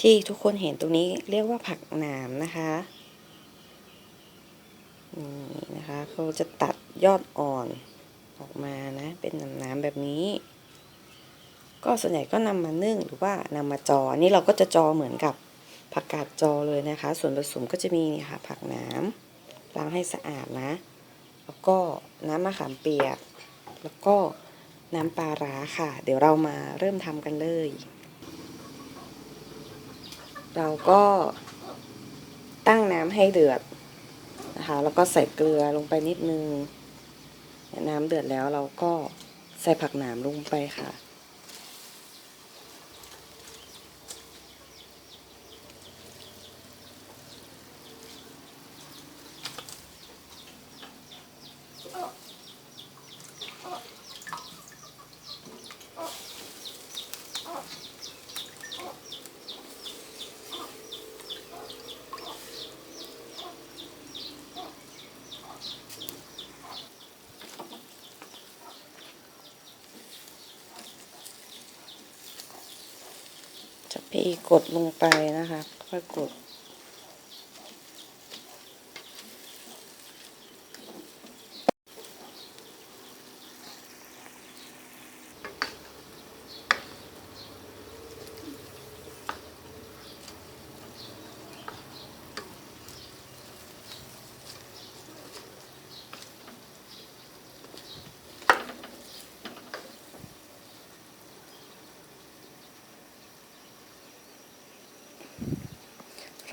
ที่ทุกคนเห็นตรงนี้เรียกว่าผักหนามนะคะนี่นะคะเขาจะตัดยอดอ่อนออกมานะ เป็นหนามๆแบบนี้ ก็ส่วนใหญ่ก็นำมานึ่งหรือว่านำมาจอนนี่เราก็จะจอเหมือนกับผักกาดจอเลยนะคะ ส่วนผสมก็จะมีนี่ค่ะ ผักหนามล้างให้สะอาดนะ แล้วก็น้ำมะขามเปียก แล้วก็น้ำปลาร้าค่ะ เดี๋ยวเรามาเริ่มทำกันเลย เราก็ตั้งน้ำให้เดือดนะคะ แล้วก็ใส่เกลือลงไปนิดนึง น้ำเดือดแล้วเราก็ใส่ผักหนามลงไปค่ะ จะพี่กดลงไปนะคะ ค่อยกด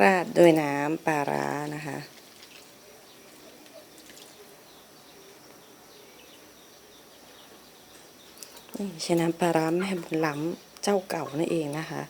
ราดด้วยน้ำปลาร้านะคะ นี่ใช้น้ำปลาร้าแม่บุญล้ำเจ้าเก่านั่นเองนะคะ